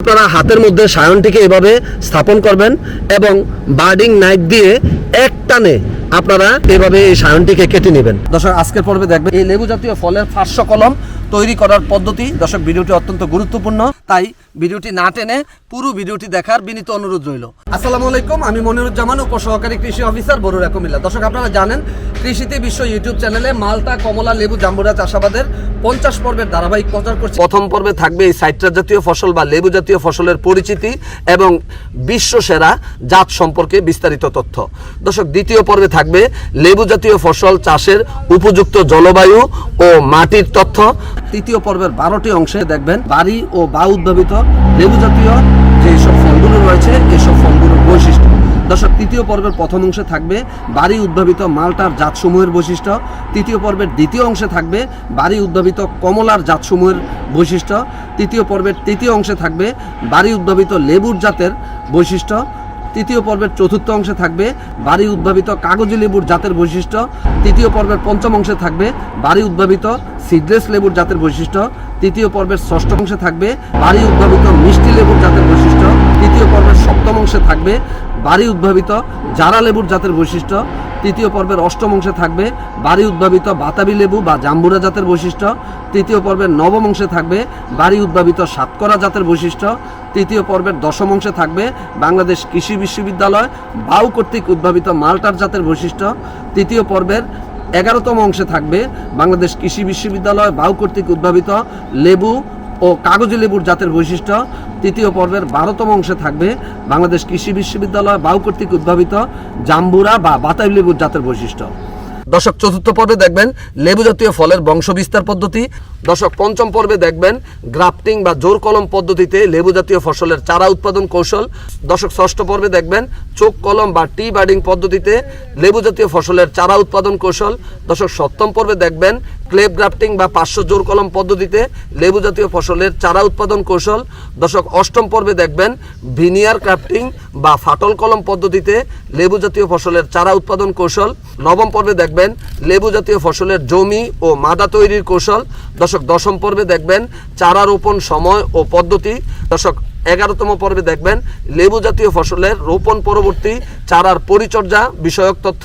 আপনারা হাতের মধ্যে সায়নটিকে এভাবে স্থাপন করবেন এবং বার্ডিং নাইট দিয়ে এক টানে আপনারা এভাবে এই সায়নটিকে কেটে নেবেন। দর্শক, আজকের পর্বে দেখবেন এই লেবু জাতীয় ফলের ফার্শ্ব কলম তৈরি করার পদ্ধতি। দর্শক, ভিডিওটি অত্যন্ত গুরুত্বপূর্ণ। তাই ভিডিওটি না টেনে পুরো ভিডিওটি দেখার বিনীত অনুরোধ রইল। আসসালামু আলাইকুম, আমি মনিরুজ্জামান, উপসহকারী কৃষি অফিসার বরুড়া কুমিল্লা দর্শক, আপনারা জানেন, কৃষিতে বিশ্ব ইউটিউব চ্যানেলে মালটা, কমলা, লেবু, জাম্বুরা চাষাবাদের পঞ্চাশ পর্বের ধারাবাহিক প্রচার করছে। প্রথম পর্বে থাকবে এই সাইট্রাস জাতীয় ফসল বা লেবু জাতীয় ফসলের পরিচিতি এবং বিশ্ব সেরা জাত সম্পর্কে বিস্তারিত তথ্য। দর্শক, দ্বিতীয় পর্বে থাকবে লেবু জাতীয় ফসল চাষের উপযুক্ত জলবায়ু ও মাটির তথ্য। তৃতীয় পর্বের বারোটি অংশে দেখবেন, বাড়ি ও বা উদ্ভাবিত লেবু জাতীয় যে সব ফলগুলো রয়েছে, এসব ফলগুলোর বৈশিষ্ট্য। দর্শক, তৃতীয় পর্বের প্রথম অংশে থাকবে বাড়ি উদ্ভাবিত মালটার জাতসমূহের বৈশিষ্ট্য। তৃতীয় পর্বের দ্বিতীয় অংশে থাকবে বাড়ি উদ্ভাবিত কমলার জাতসমূহের বৈশিষ্ট্য। তৃতীয় পর্বের তৃতীয় অংশে থাকবে বাড়ি উদ্ভাবিত লেবুর জাতের বৈশিষ্ট্য। তৃতীয় পর্বের চতুর্থ অংশে থাকবে বাড়ি উদ্ভাবিত কাগজি লেবুর জাতের বৈশিষ্ট্য। তৃতীয় পর্বের পঞ্চম অংশে থাকবে বাড়ি উদ্ভাবিত সিডলেস লেবুর জাতের বৈশিষ্ট্য। তৃতীয় পর্বের ষষ্ঠ অংশে থাকবে বাড়ি উদ্ভাবিত মিষ্টি লেবুর জাতের বৈশিষ্ট্য। তৃতীয় পর্বের সপ্তম অংশে থাকবে বাড়ি উদ্ভাবিত জারা লেবুর জাতের বৈশিষ্ট্য। তৃতীয় পর্বের অষ্টম অংশে থাকবে বাড়ি উদ্ভাবিত বাতাবি লেবু বা জাম্বুরা জাতের বৈশিষ্ট্য। তৃতীয় পর্বের নবম অংশে থাকবে বাড়ি উদ্ভাবিত সাতকরা জাতের বৈশিষ্ট্য। তৃতীয় পর্বের দশম অংশে থাকবে বাংলাদেশ কৃষি বিশ্ববিদ্যালয়, বাউ কর্তৃক উদ্ভাবিত মাল্টার জাতের বৈশিষ্ট্য। তৃতীয় পর্বের এগারোতম অংশে থাকবে বাংলাদেশ কৃষি বিশ্ববিদ্যালয়, বাউ কর্তৃক উদ্ভাবিত লেবু ও কাগজি লেবুর জাতের বৈশিষ্ট্য। তৃতীয় পর্বের বারোতম অংশে থাকবে বাংলাদেশ কৃষি বিশ্ববিদ্যালয় বাউ কর্তৃক উদ্ভাবিত জাম্বুরা বা বাতাবি লেবুর জাতের বৈশিষ্ট্য। দশক চতুর্থ পর্বে দেখবেন লেবু জাতীয় ফলের বংশ বিস্তার পদ্ধতি। দশক পঞ্চম পর্বে দেখবেন গ্রাফটিং বা জোর কলম পদ্ধতিতে লেবু জাতীয় ফসলের চারা উৎপাদন কৌশল। দশক ষষ্ঠ পর্বে দেখবেন চোখ কলম বা টি বার্ডিং পদ্ধতিতে লেবু জাতীয় ফসলের চারা উৎপাদন কৌশল। দশক সপ্তম পর্বে দেখবেন ক্লেপ গ্রাফটিং বা পাঁচশো জোর কলম পদ্ধতিতে লেবু জাতীয় ফসলের চারা উৎপাদন কৌশল। দশক অষ্টম পর্বে দেখবেন ভিনিয়ার ক্রাফটিং বা ফাটল কলম পদ্ধতিতে লেবু জাতীয় ফসলের চারা উৎপাদন কৌশল। নবম পর্বে দেখবেন লেবু জাতীয় ফসলের জমি ও মাদা তৈরির কৌশল। দশক দশম পর্বে দেখবেন চারা রোপণ সময় ও পদ্ধতি। দর্শক, এগারোতম পর্বে দেখবেন লেবু জাতীয় ফসলের রোপণ পরবর্তী চারার পরিচর্যা, বিষয়ক তথ্য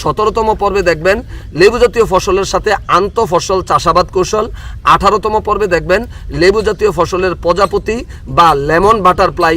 সতেরোতম পর্বে দেখবেন লেবু জাতীয় ফসলের সাথে আন্ত ফসল চাষাবাদ কৌশল। আঠারোতম পর্বে দেখবেন লেবু জাতীয় ফসলের প্রজাপতি বা লেমন বাটারফ্লাই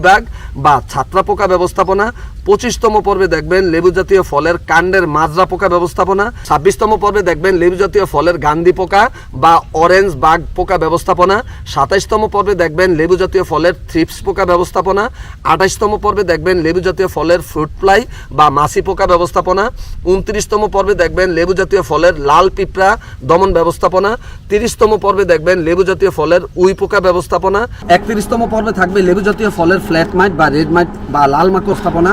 মিলিবাগ বা ছাত্রা পোকা ব্যবস্থাপনা। পঁচিশতম পর্বে দেখবেন লেবু জাতীয় ফলের কাণ্ডের মাজরা পোকা ব্যবস্থাপনা। ছাব্বিশতম পর্বে দেখবেন লেবু জাতীয় ফলের গান্ধী পোকা বা অরেঞ্জ বাগ পোকা ব্যবস্থাপনা। সাতাইশতম পর্বে দেখবেন লেবু জাতীয় ফলের থ্রিপস পোকা ব্যবস্থাপনা। আঠাইশতম পর্বে দেখবেন লেবু জাতীয় ফলের ফ্রুট ফ্লাই বা মাছি পোকা ব্যবস্থাপনা। উনত্রিশতম পর্বে দেখবেন লেবু জাতীয় ফলের লাল পিঁপড়া দমন ব্যবস্থাপনা। তিরিশতম পর্বে দেখবেন লেবু জাতীয় ফলের উই পোকা ব্যবস্থাপনা। একত্রিশতম পর্বে থাকবে লেবু জাতীয় ফলের ফ্ল্যাট মাইট বা রেড মাইট বা লাল মাকড় স্থাপনা।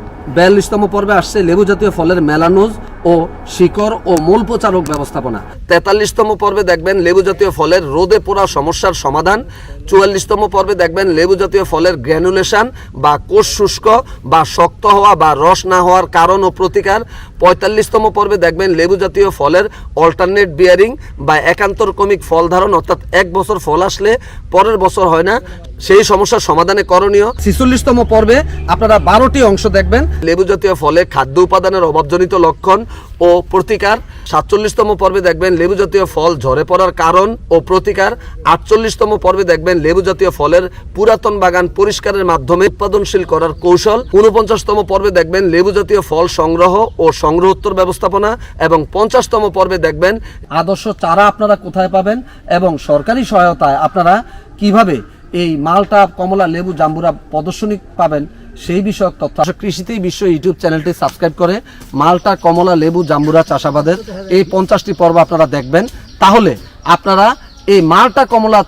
বিয়াল্লিশতম পর্বে আসছে লেবু জাতীয় ফলের মেলানোজ ও শিকড় ও মূল প্রচারক ব্যবস্থাপনা। তেতাল্লিশতম পর্বে দেখবেন লেবু জাতীয় ফলের রোদে পোড়া সমস্যার সমাধান, চুয়াল্লিশতম পর্বে দেখবেন লেবু জাতীয় ফলের গ্র্যানুলেশন বা কোষ শুষ্ক বা শক্ত হওয়া বা রস না হওয়ার কারণ ও প্রতিকার, পঁয়তাল্লিশতম পর্বে দেখবেন লেবু জাতীয় ফলের অল্টারনেট বিয়ারিং বা একান্তর ক্রমিক ফল ধারণ, অর্থাৎ এক বছর ফল আসলে পরের বছর হয় না সেই সমস্যার সমাধানে করণীয়। ছিচল্লিশতম পর্বে আপনারা বারোটি অংশ দেখবেন। লেবু জাতীয় ফলে খাদ্য উপাদানের অভাবজনিত লক্ষণ ও প্রতিকার। সাতচল্লিশতম পর্বে দেখবেন লেবু জাতীয় ফল ঝরে পড়ার কারণ ও প্রতিকার। আটচল্লিশতম পর্বে দেখবেন লেবু জাতীয় ফলের পুরাতন বাগান পরিষ্কারের মাধ্যমে উৎপাদনশীল করার কৌশল। উনপঞ্চাশতম পর্বে দেখবেন লেবু জাতীয় ফল সংগ্রহ ও সংগ্রহোত্তর ব্যবস্থাপনা এবং পঞ্চাশতম পর্বে দেখবেন আদর্শ চারা আপনারা কোথায় পাবেন এবং সরকারি সহায়তায় আপনারা কীভাবে এই মালটা, কমলা, লেবু, জাম্বুরা প্রদর্শনী পাবেন। সেই বিষয়ক তথ্য কৃষিতেই বিশ্ব ইউটিউব চ্যানেলটি সাবস্ক্রাইব করে মালটা, কমলা, লেবু, জাম্বুরা চাষাবাদের এই পঞ্চাশটি পর্ব আপনারা দেখবেন। তাহলে আপনারা এই মালটা, কমলা,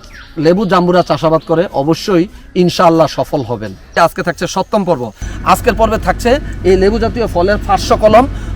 লেবু, জাম্বুরা চাষাবাদ করে অবশ্যই ইনশাআল্লাহ সফল হবেন। আজকে থাকছে সপ্তম পর্ব। আজকের পর্বে থাকছে এই লেবু জাতীয় ফলের ফার্স্ট কলম।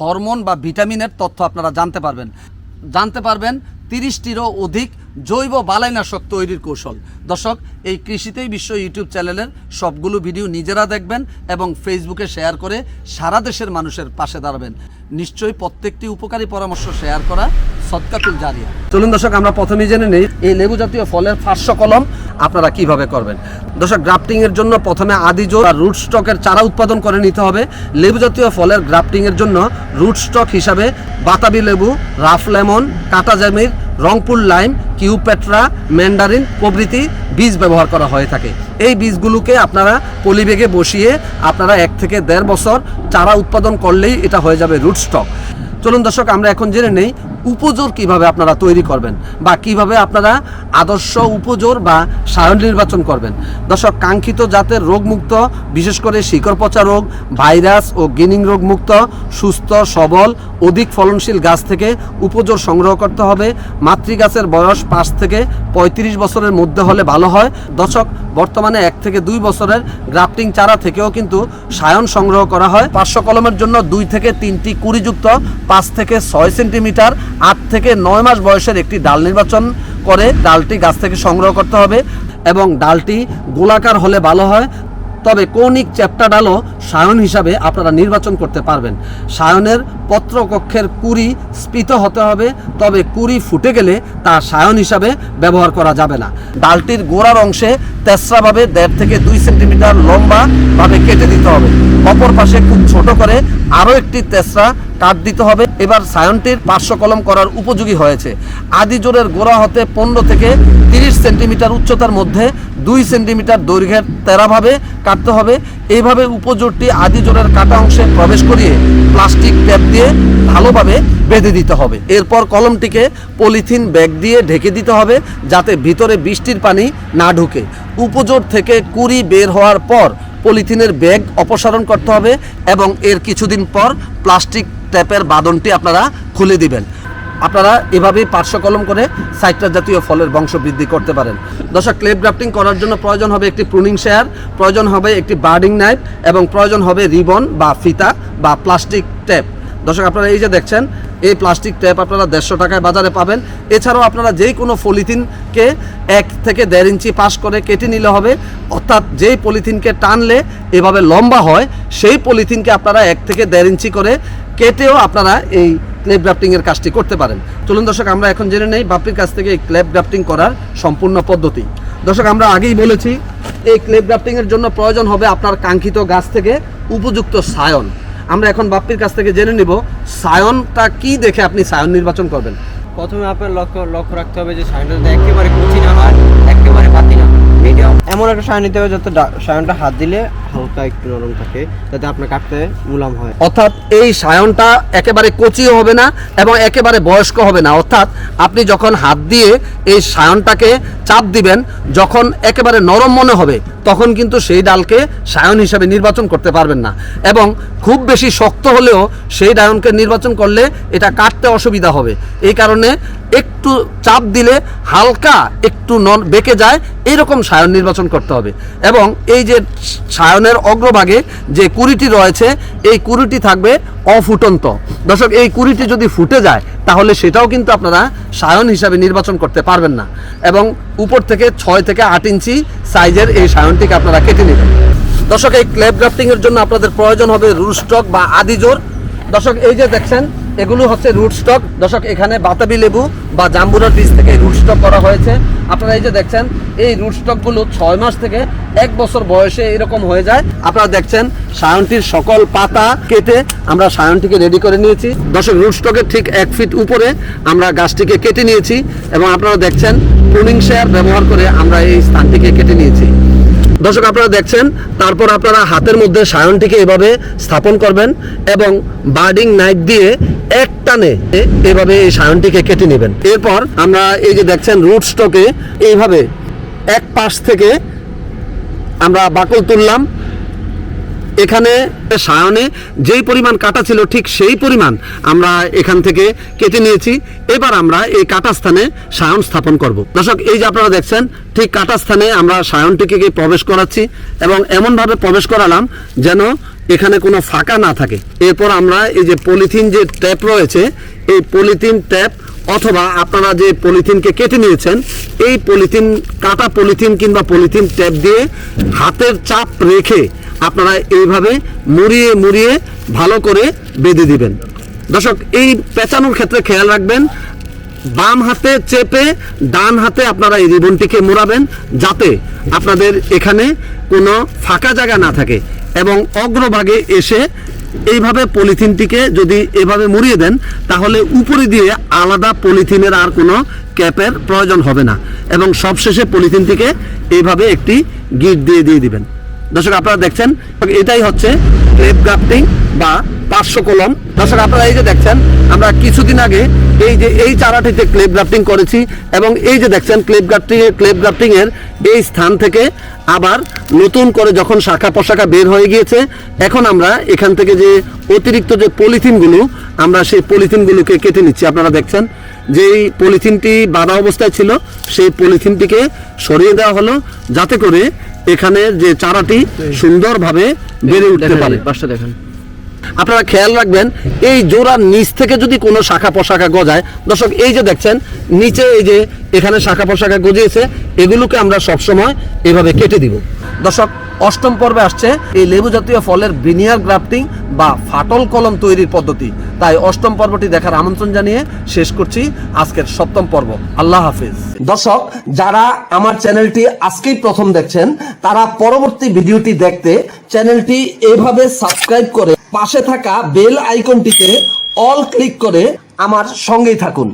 হরমোন বা ভিটামিনের তথ্য আপনারা জানতে পারবেন। জানতে পারবেন তিরিশটিরও অধিক জৈব বালাইনাশক তৈরির কৌশল। দর্শক, এই কৃষিতেই বিশ্ব ইউটিউব চ্যানেলের সবগুলো ভিডিও নিজেরা দেখবেন এবং ফেসবুকে শেয়ার করে সারা দেশের মানুষের পাশে দাঁড়াবেন। নিশ্চয়ই প্রত্যেকটি উপকারী পরামর্শ শেয়ার করা সৎকাতুল জারিয়া। চলুন দর্শক, আমরা প্রথমেই জেনে নেই, এই লেবু জাতীয় ফলের ফার্স্ট কলম আপনারা কীভাবে করবেন? দর্শক গ্রাফটিং এর জন্য প্রথমে আদি জোর আর রুট স্টকের চারা উৎপাদন করে নিতে হবে। লেবু জাতীয় ফলের গ্রাফটিং এর জন্য রুট স্টক হিসাবে বাতাবি লেবু, রাফ লেমন, কাটা জামির রংপুর লাইম, কিউপেট্রা, ম্যান্ডারিন প্রভৃতি বীজ ব্যবহার করা হয়ে থাকে। এই বীজগুলোকে আপনারা পলিবেগে বসিয়ে আপনারা এক থেকে দেড় বছর চারা উৎপাদন করলেই এটা হয়ে যাবে রুট স্টক চলুন দর্শক, আমরা এখন জেনে নেই উপজোর কীভাবে আপনারা তৈরি করবেন বা কীভাবে আপনারা আদর্শ উপজোর বা সায়ন নির্বাচন করবেন। দর্শক, কাঙ্ক্ষিত জাতের রোগমুক্ত, বিশেষ করে শিকড় পচা রোগ, ভাইরাস ও গিনিং রোগ মুক্ত সুস্থ, সবল, অধিক ফলনশীল গাছ থেকে উপজোর সংগ্রহ করতে হবে। মাতৃগাছের বয়স পাঁচ থেকে পঁয়ত্রিশ বছরের মধ্যে হলে ভালো হয়। দর্শক, বর্তমানে এক থেকে দুই বছরের গ্রাফটিং চারা থেকেও কিন্তু সায়ন সংগ্রহ করা হয়। পাঁচশো কলমের জন্য দুই থেকে তিনটি কুড়িযুক্ত, পাঁচ থেকে ছয় সেন্টিমিটার আট থেকে নয় মাস বয়সের একটি ডাল নির্বাচন করে ডালটি গাছ থেকে সংগ্রহ করতে হবে এবং ডালটি গোলাকার হলে ভালো হয়। তবে কৌণিক চ্যাপ্টা ডালও সায়ন হিসাবে আপনারা নির্বাচন করতে পারবেন। সায়নের পত্রকক্ষের কুড়ি স্ফীত হতে হবে, তবে কুড়ি ফুটে গেলে তা সায়ন হিসাবে ব্যবহার করা যাবে না। ডালটির গোড়ার অংশে তেসরাভাবে দেড় থেকে দুই সেন্টিমিটার লম্বা ভাবে কেটে দিতে হবে। অপর পাশে খুব ছোট করে আরও একটি তেসরা কাট দিতে হবে। এবার সায়নটির পার্শ্ব কলম করার উপযোগী হয়েছে। আদি জোরের গোড়া হতে পনেরো থেকে তিরিশ সেন্টিমিটার উচ্চতার মধ্যে দুই সেন্টিমিটার দৈর্ঘ্যের তেরাভাবে কাটতে হবে। এইভাবে উপজোরটি আদি জোরের কাটা অংশে প্রবেশ করিয়ে প্লাস্টিক ট্যাপ দিয়ে ভালোভাবে বেঁধে দিতে হবে। এরপর কলমটিকে পলিথিন ব্যাগ দিয়ে ঢেকে দিতে হবে যাতে ভিতরে বৃষ্টির পানি না ঢুকে। উপজোর থেকে কুড়ি বের হওয়ার পর পলিথিনের ব্যাগ অপসারণ করতে হবে এবং এর কিছুদিন পর প্লাস্টিক ট্যাপের বাদনটি আপনারা খুলে দিবেন। আপনারা এভাবেই পার্শ্ব কলম করে সাইট্রাস জাতীয় ফলের বংশ বৃদ্ধি করতে পারেন। দর্শক, ক্লেপ গ্রাফটিং করার জন্য প্রয়োজন হবে একটি প্রুনিং শেয়ার, প্রয়োজন হবে একটি বার্ডিং নাইফ, এবং প্রয়োজন হবে রিবন বা ফিতা বা প্লাস্টিক ট্যাপ। দর্শক, আপনারা এই যে দেখছেন, এই প্লাস্টিক ট্যাপ আপনারা দেড়শো টাকায় বাজারে পাবেন। এছাড়াও আপনারা যেই কোনো পলিথিনকে এক থেকে দেড় ইঞ্চি পাশ করে কেটে নিলে হবে। অর্থাৎ যেই পলিথিনকে টানলে এভাবে লম্বা হয়, সেই পলিথিনকে আপনারা এক থেকে দেড় ইঞ্চি করে কেটেও আপনারা এই ক্লেপ গ্রাফটিংয়ের কাজটি করতে পারেন। চলুন দর্শক, আমরা এখন জেনে নেই বাপির কাছ থেকে এই ক্লেপ গ্রাফটিং করার সম্পূর্ণ পদ্ধতি। দর্শক, আমরা আগেই বলেছি, এই ক্লেপ গ্রাফটিংয়ের জন্য প্রয়োজন হবে আপনার কাঙ্ক্ষিত গাছ থেকে উপযুক্ত সায়ন। আমরা এখন বাপ্পির কাছ থেকে জেনে নিব, সায়নটা কি দেখে আপনি সায়ন নির্বাচন করবেন। প্রথমে আপনার লক্ষ্য লক্ষ্য রাখতে হবে যে সায়নটা একেবারে কচি না হয়, একেবারে পাতি না। মিডিয়াম এমন একটা সায়ন নিতে হবে যাতে সায়নটা হাত দিলে হালকা একটু নরম থাকে যাতে আপনার কাটতে মুলাম হয়। অর্থাৎ এই সায়নটা একেবারে কচিও হবে না এবং একেবারে বয়স্ক হবে না। অর্থাৎ আপনি যখন হাত দিয়ে এই সায়নটাকে চাপ দিবেন যখন একেবারে নরম মনে হবে তখন কিন্তু সেই ডালকে সায়ন হিসাবে নির্বাচন করতে পারবেন না। এবং খুব বেশি শক্ত হলেও সেই ডায়নকে নির্বাচন করলে এটা কাটতে অসুবিধা হবে। এই কারণে একটু চাপ দিলে হালকা একটু নন বেঁকে যায় এইরকম সায়ন নির্বাচন করতে হবে। এবং এই যে সায়নের অগ্রভাগে যে কুড়িটি রয়েছে, এই কুড়িটি থাকবে অফুটন্ত। দর্শক, এই কুড়িটি যদি ফুটে যায়, তাহলে সেটাও কিন্তু আপনারা সায়ন হিসাবে নির্বাচন করতে পারবেন না। এবং উপর থেকে ছয় থেকে আট ইঞ্চি সাইজের এই সায়নটিকে আপনারা কেটে নেবেন। দর্শক, এই ক্লেপ গ্রাফটিং এর জন্য আপনাদের প্রয়োজন হবে রুট স্টক বা আদিজোর দর্শক, এই যে দেখছেন এগুলো হচ্ছে রুট স্টক দর্শক, এখানে বাতাবি লেবু বা জাম্বুরার বীজ থেকে রুট স্টক করা হয়েছে। আপনারা এই যে দেখছেন, এই রুট স্টকগুলো ছয় মাস থেকে এক বছর বয়সে এরকম হয়ে যায়। আপনারা দেখছেন সায়নটির সকল পাতা কেটে আমরা সায়নটিকে রেডি করে নিয়েছি। দর্শক রুট স্টকের ঠিক এক ফিট উপরে আমরা গাছটিকে কেটে নিয়েছি এবং আপনারা দেখছেন প্রুনিং শেয়ার ব্যবহার করে আমরা এই স্থানটিকে কেটে নিয়েছি। দর্শক, আপনারা দেখছেন, তারপর আপনারা হাতের মধ্যে সায়নটিকে এভাবে স্থাপন করবেন এবং বার্ডিং নাইট দিয়ে এক টানে এভাবে এই সায়নটিকে কেটে নেবেন। এরপর আমরা এই যে দেখছেন, রুট স্টকে এইভাবে এক পাশ থেকে আমরা বাকল তুললাম। এখানে সায়নে যেই পরিমাণ কাটা ছিল ঠিক সেই পরিমাণ আমরা এখান থেকে কেটে নিয়েছি। এবার আমরা এই কাটা স্থানে সায়ন স্থাপন করব। দর্শক, এই যে আপনারা দেখছেন, ঠিক কাটা স্থানে আমরা সায়নটিকে প্রবেশ করাচ্ছি এবং এমনভাবে প্রবেশ করালাম যেন এখানে কোনো ফাঁকা না থাকে। এরপর আমরা এই যে পলিথিন যে ট্যাপ রয়েছে, এই পলিথিন ট্যাপ অথবা আপনারা যে পলিথিনকে কেটে নিয়েছেন, এই পলিথিন, কাটা পলিথিন কিংবা পলিথিন ট্যাপ দিয়ে হাতের চাপ রেখে আপনারা এইভাবে মুড়িয়ে মুড়িয়ে ভালো করে বেঁধে দিবেন। দর্শক, এই পেঁচানোর ক্ষেত্রে খেয়াল রাখবেন, বাম হাতে চেপে ডান হাতে আপনারা এই রিবনটিকে মোড়াবেন যাতে আপনাদের এখানে কোনো ফাঁকা জায়গা না থাকে এবং অগ্রভাগে এসে এইভাবে পলিথিনটিকে যদি এভাবে মুড়িয়ে দেন, তাহলে উপরে দিয়ে আলাদা পলিথিনের আর কোনো ক্যাপের প্রয়োজন হবে না এবং সবশেষে পলিথিনটিকে এইভাবে একটি গিট দিয়ে দিয়ে দিবেন। দর্শক আপনারা দেখছেন। এটাই হচ্ছে ক্লেপ গ্রাফটিং। বা পার্শ্ব কলম। দর্শক আপনারা এই যে দেখছেন আমরা কিছুদিন আগে এই যে এই চারাটিতে ক্লেপ গ্রাফটিং করেছি এবং এই যে দেখছেন ক্লেপ গ্রাফটিং ক্লেপ গ্রাফটিং এর এই স্থান থেকে আবার নতুন করে যখন শাখা প্রশাখা বের হয়ে গিয়েছে এখন আমরা এখান থেকে যে অতিরিক্ত যে পলিথিনগুলো আমরা সেই পলিথিনগুলোকে কেটে নিচ্ছি। আপনারা দেখছেন যেই পলিথিনটি বাঁধা অবস্থায় ছিল সেই পলিথিনটিকে সরিয়ে দেওয়া হলো যাতে করে এখানে যে চারাটি সুন্দরভাবে বেড়ে উঠতে পারে। দেখেন। আপনারা খেয়াল রাখবেন, এই জোড়ার নিচ থেকে যদি কোনো শাখা প্রশাখা গজায়, দর্শক, এই যে দেখছেন, নিচে এই যে এখানে শাখা প্রশাখা গজিয়েছে, এগুলোকে আমরা সবসময় এভাবে কেটে দিব। দর্শক, অষ্টম পর্বে আসছে এই লেবু জাতীয় ফলের বিনিয়ার গ্রাফটিং বা ফাটল কলম তৈরির পদ্ধতি। তাই অষ্টম পর্বটি দেখার আমন্ত্রণ জানিয়ে শেষ করছি আজকের সপ্তম পর্ব। আল্লাহ হাফিজ। দর্শক, যারা আমার চ্যানেলটি আজকেই প্রথম দেখছেন, তারা পরবর্তী ভিডিওটি দেখতে চ্যানেলটি এভাবে সাবস্ক্রাইব করে পাশে থাকা বেল আইকনটিতে অল ক্লিক করে আমার সঙ্গেই থাকুন।